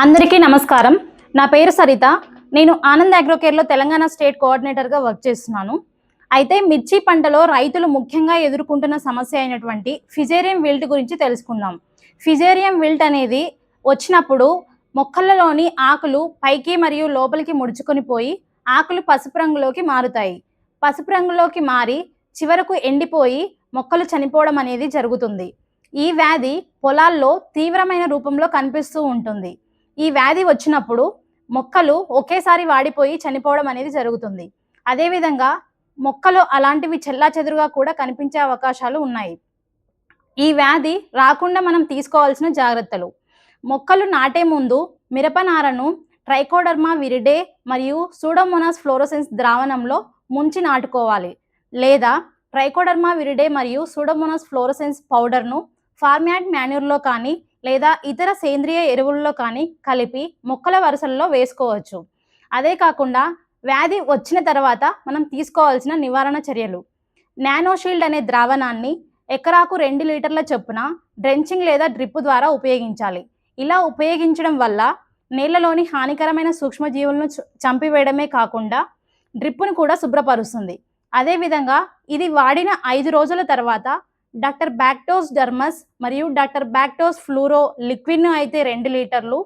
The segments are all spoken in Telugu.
అందరికీ నమస్కారం. నా పేరు సరిత. నేను ఆనంద్ అగ్రోకేర్లో తెలంగాణ స్టేట్ కోఆర్డినేటర్గా వర్క్ చేస్తున్నాను. అయితే మిర్చి పంటలో రైతులు ముఖ్యంగా ఎదుర్కొంటున్న సమస్య అయినటువంటి ఫిజేరియం విల్ట్ గురించి తెలుసుకుందాం. ఫిజేరియం విల్ట్ అనేది వచ్చినప్పుడు మొక్కలలోని ఆకులు పైకి మరియు లోపలికి ముడుచుకొని పోయి ఆకులు పసుపు రంగులోకి మారుతాయి. పసుపు రంగులోకి మారి చివరకు ఎండిపోయి మొక్కలు చనిపోవడం అనేది జరుగుతుంది. ఈ వ్యాధి పొలాల్లో తీవ్రమైన రూపంలో కనిపిస్తూ ఉంటుంది. ఈ వ్యాధి వచ్చినప్పుడు మొక్కలు ఒకేసారి వాడిపోయి చనిపోవడం అనేది జరుగుతుంది. అదేవిధంగా మొక్కలు అలాంటివి చెల్లా చెదురుగా కూడా కనిపించే అవకాశాలు ఉన్నాయి. ఈ వ్యాధి రాకుండా మనం తీసుకోవాల్సిన జాగ్రత్తలు. మొక్కలు నాటే ముందు మిరపనారను ట్రైకోడర్మా విరిడే మరియు సూడోమోనాస్ ఫ్లోరోసెన్స్ ద్రావణంలో ముంచి నాటుకోవాలి. లేదా ట్రైకోడర్మా విరిడే మరియు సూడోమోనాస్ ఫ్లోరోసెన్స్ పౌడర్ను ఫార్మాట్ మాన్యూర్లో కానీ లేదా ఇతర సేంద్రియ ఎరువుల్లో కానీ కలిపి మొక్కల వరుసల్లో వేసుకోవచ్చు. అదే కాకుండా వ్యాధి వచ్చిన తర్వాత మనం తీసుకోవాల్సిన నివారణ చర్యలు. నానోషీల్డ్ అనే ద్రావణాన్ని ఎకరాకు రెండు లీటర్ల చొప్పున డ్రెంచింగ్ లేదా డ్రిప్ ద్వారా ఉపయోగించాలి. ఇలా ఉపయోగించడం వల్ల నీళ్ళలోని హానికరమైన సూక్ష్మజీవులను చంపివేయడమే కాకుండా డ్రిప్పును కూడా శుభ్రపరుస్తుంది. అదేవిధంగా ఇది వాడిన ఐదు రోజుల తర్వాత డాక్టర్ బ్యాక్టోస్ డర్మస్ మరియు డాక్టర్ బ్యాక్టోస్ ఫ్లూరో లిక్విడ్ను అయితే రెండు లీటర్లు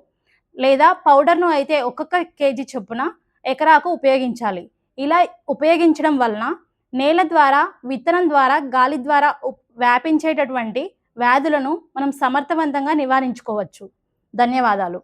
లేదా పౌడర్ను అయితే ఒక్కొక్క కేజీ చొప్పున ఎకరాకు ఉపయోగించాలి. ఇలా ఉపయోగించడం వలన నేల ద్వారా విత్తనం ద్వారా గాలి ద్వారా వ్యాపించేటటువంటి వ్యాధులను మనం సమర్థవంతంగా నివారించుకోవచ్చు. ధన్యవాదాలు.